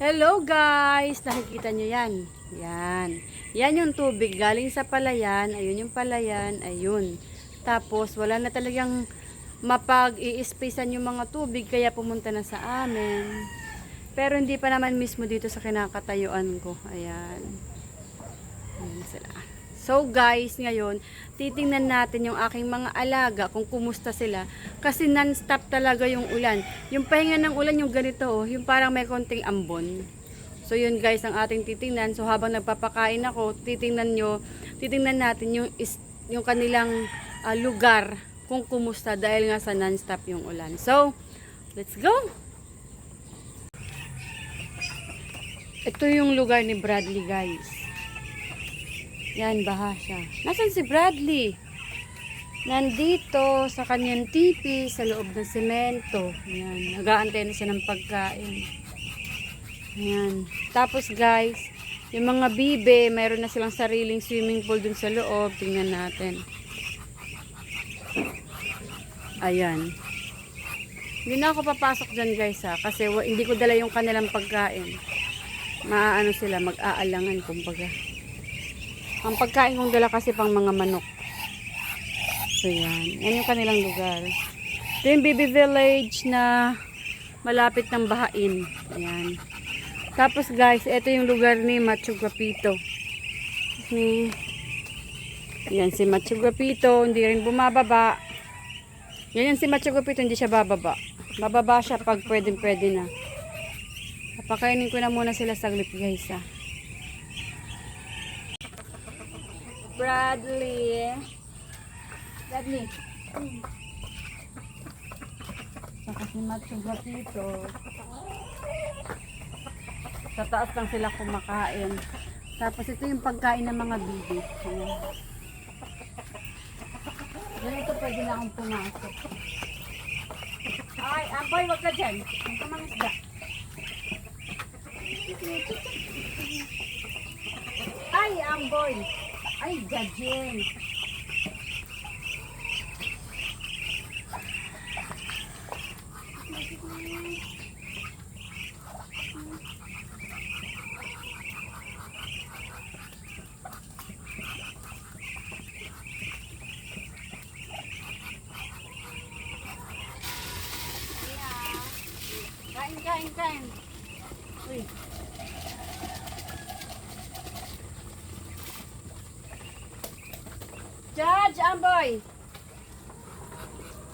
Hello guys! Nakikita nyo yan. Yan. Yan yung tubig. Galing sa palayan. Ayun yung palayan. Ayun. Tapos wala na talagang mapag-i-spacean yung mga tubig. Kaya pumunta na sa amin. Pero hindi pa naman mismo dito sa kinakatayuan ko. Ayan. Ayan sila. So guys, ngayon, titingnan natin yung aking mga alaga kung kumusta sila. Kasi non-stop talaga yung ulan. Yung pahinga ng ulan yung ganito oh, yung parang may konting ambon. So yun guys ang ating titingnan. So habang nagpapakain ako, titingnan nyo, titingnan natin yung, is, yung kanilang ah, lugar kung kumusta dahil nga sa non-stop yung ulan. So, let's go! Ito yung lugar ni Bradley guys. Yan, baha siya. Nasaan si Bradley? Nandito sa kanyang tipi sa loob ng semento. Yan, nag-aantay na siya ng pagkain. Yan. Tapos guys, yung mga bibe, mayroon na silang sariling swimming pool dun sa loob. Tingnan natin. Ayan. Hindi na ako papasok dyan guys ha. Kasi hindi ko dala yung kanilang pagkain. Maaano sila, mag-aalangan kumbaga. Ang pagkain kong dala kasi pang mga manok. So yan. Yan yung kanilang lugar. Ito yung baby village na malapit ng bahain. Ayan. Tapos guys, ito yung lugar ni Machu Guapito. Ni yan si Machu Guapito, hindi rin bumababa. Yan yan si Machu Guapito, hindi siya bababa. Bababa siya pag pwedeng pwede na. Papakainin ko na muna sila saglit guys ah. Bradley. Bradley. Saka si Machu Guapito. Sa taas lang sila kumakain. Tapos ito yung pagkain ng mga bibi. Ayan. Ganito pwede na akong pumasok. Ay, amboy, wag ka dyan. Ang kamangisda. Ay, amboy. Ay, jajin. Judge, Amboy.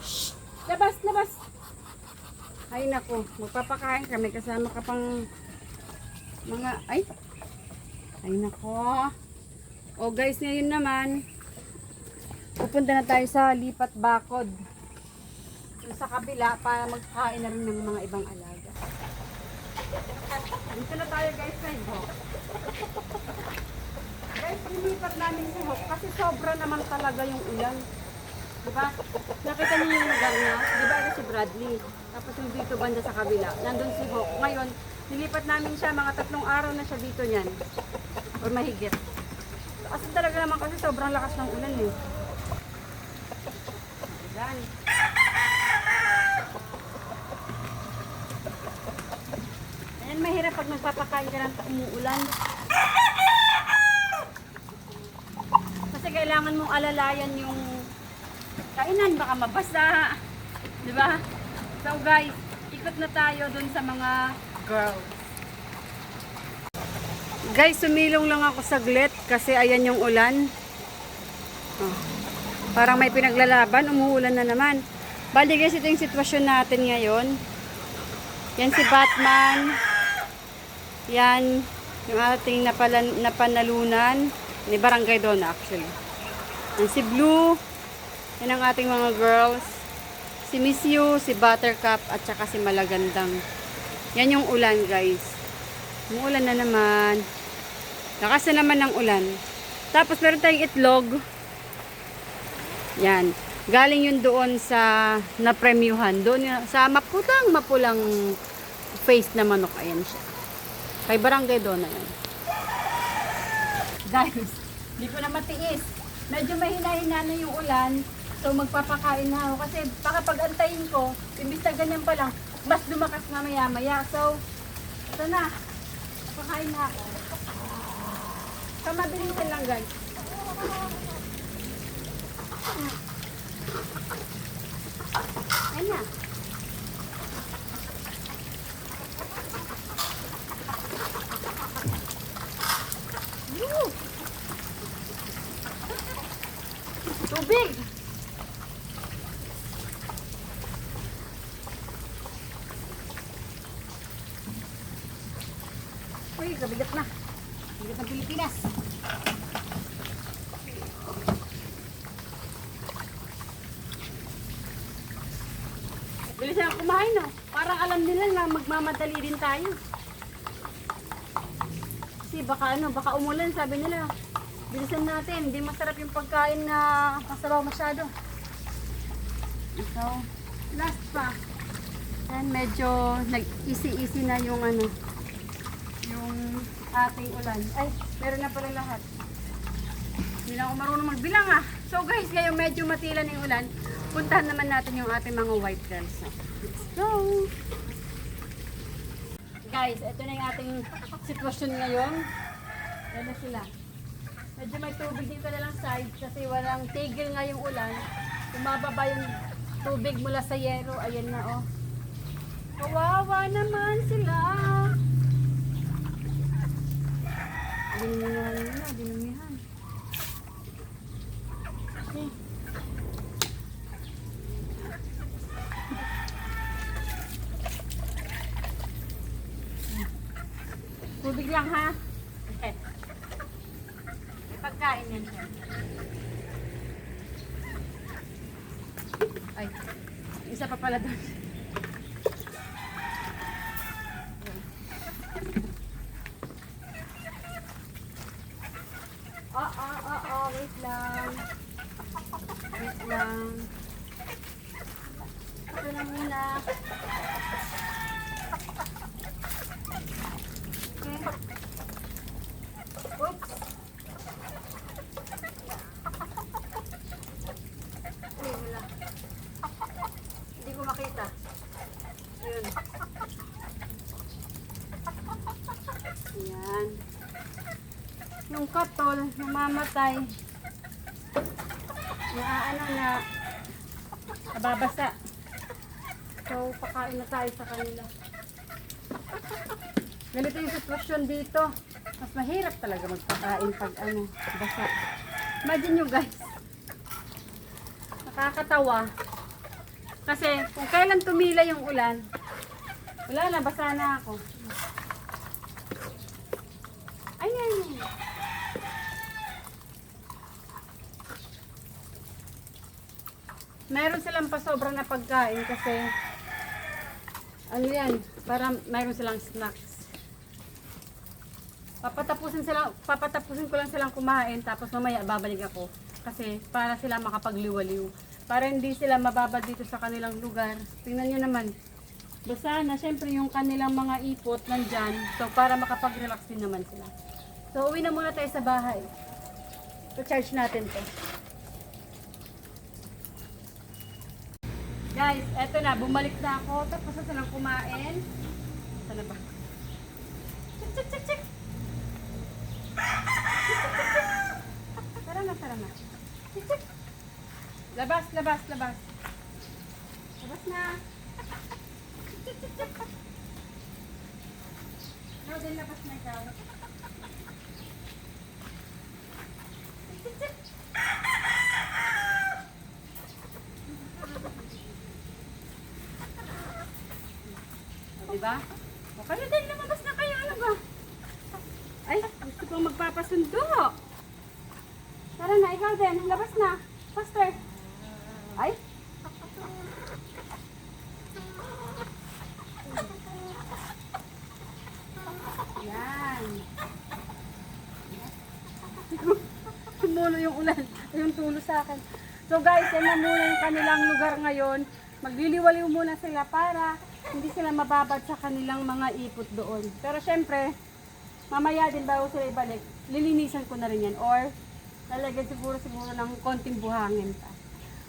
Shh! Labas, labas. Ay nako, magpapakain kami kasama ka pang mga ay. Ay nako. O guys, ngayon naman pupunta na tayo sa Lipat Bakod. Sa kabila para magkain na rin ng mga ibang alaga. Dito na tayo guys sa. Guys, lilipat namin sa Hok kasi sobra naman talaga yung ulan. Diba? Nakita niyo yung lugar niya? Diba ito si Bradley? Tapos yung dito banda sa kabila. Nandun si Hawk. Ngayon, nilipat namin siya. Mga tatlong araw na siya dito niyan. Or mahigit. Kasi talaga naman kasi sobrang lakas ng ulan eh. Ayan. Ayan, mahirap pag nagpapakain ka ng umuulan. Kasi kailangan mong alalayan yung kainan, baka mabasa. Di ba? So guys, ikot na tayo dun sa mga girls. Guys, sumilong lang ako saglit kasi ayan yung ulan. Oh. Parang may pinaglalaban, umuulan na naman. Bali guys, ito yung sitwasyon natin ngayon. Yan si Batman. Yan, yung ating napalan, napanalunan ni Barangay Dona actually. Yan si Blue. Yan ang ating mga girls. Si Miss You, si Buttercup, at saka si Malagandang. Yan yung ulan, guys. Umuulan na naman. Lakas na naman ng ulan. Tapos meron tayong itlog. Yan. Galing yun doon sa napremyuhan. Doon sa mapulang, mapulang face na manok. Ayan siya. Kay Barangay Dona yan. Guys, hindi ko na matiis. Medyo mahina-hina na yung ulan. So magpapakain na ako kasi baka ko, imbis na ganyan pa lang, mas lumakas na maya maya. So, ito na. Pakain na ako. Kamabilisan lang guys. Ayun na. Woo! Tubig! Uy, kabigat na. Bigat ng Pilipinas. Bilis na kumain, no? Parang alam nila na magmamadali din tayo. Kasi baka ano, baka umulan, sabi nila. Bilisan natin, hindi masarap yung pagkain na masabaw masyado. So, last pa. Yan, medyo nag-easy-easy na yung ano, ating ulan. Ay, meron na pala lahat. Hindi na ako marunong magbilang ah. So guys, ngayon medyo matila yung ulan. Puntahan naman natin yung ating mga white girls. Let's go! Guys, ito na yung ating sitwasyon ngayon. Yan na sila. Medyo may tubig dito na lang side kasi walang tigil nga yung ulan. Kumababa yung tubig mula sa yero. Ayan na oh. Kawawa naman sila. Dinumihan na, dinumihan. Okay. Tubig lang ha. Okay. May pagkain yan siya. Ay, isa pa pala doon. Oh, wait lang. Wait lang. Ito na muna. Okay. Oops. Ay, wala. Hindi ko makita. Ayun. Ayan. Yung katol, namamatay. Na ano na, nababasa. So, pakain na tayo sa kanila. Ganito yung sitwasyon dito. Mas mahirap talaga magpakain pag ano, basa. Imagine nyo guys. Nakakatawa. Kasi kung kailan tumila yung ulan, wala na, basa na ako. Ayan. Meron silang pasobra na pagkain kasi ano yan, para mayroon silang snacks. Papatapusin sila, papatapusin ko lang silang kumain tapos mamaya babalik ako kasi para sila makapagliwaliw. Para hindi sila mababad dito sa kanilang lugar. Tingnan nyo naman. Basa na, syempre yung kanilang mga ipot nandyan. So para makapag-relax din naman sila. So uwi na muna tayo sa bahay. So charge natin to. Guys, eto na, bumalik na ako. Tapos na silang kumain. Ito na ba? Chik, chik, chik, chik. Tara na, tara na. Labas, labas, labas. Labas na. Chik, chik, chik, chik. Ikaw din, labas na ikaw. Chik, chik, chik. Diba? O, kayo din, lumabas na kayo. Ano ba? Ay, gusto kong magpapasundo. Tara na, ikaw din. Labas na. Faster. Ay. Yan. Tumulo yung ulan. Yung tulo sa akin. So guys, yan na muna yung kanilang lugar ngayon. Magliliwaliw muna sila para hindi sila mababad sa kanilang mga ipot doon. Pero syempre, mamaya din bago sila ibalik, lilinisan ko na rin yan. Or, lalagyan siguro siguro ng konting buhangin pa.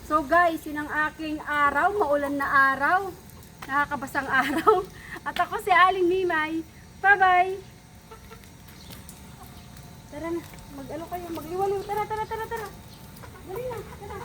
So guys, yun ang aking araw, maulan na araw, nakakabasang araw. At ako si Aling Mimay. Bye-bye! Tara na, mag-ano kayo, magliwaliw. Tara, tara, tara, tara. Dali na, tara.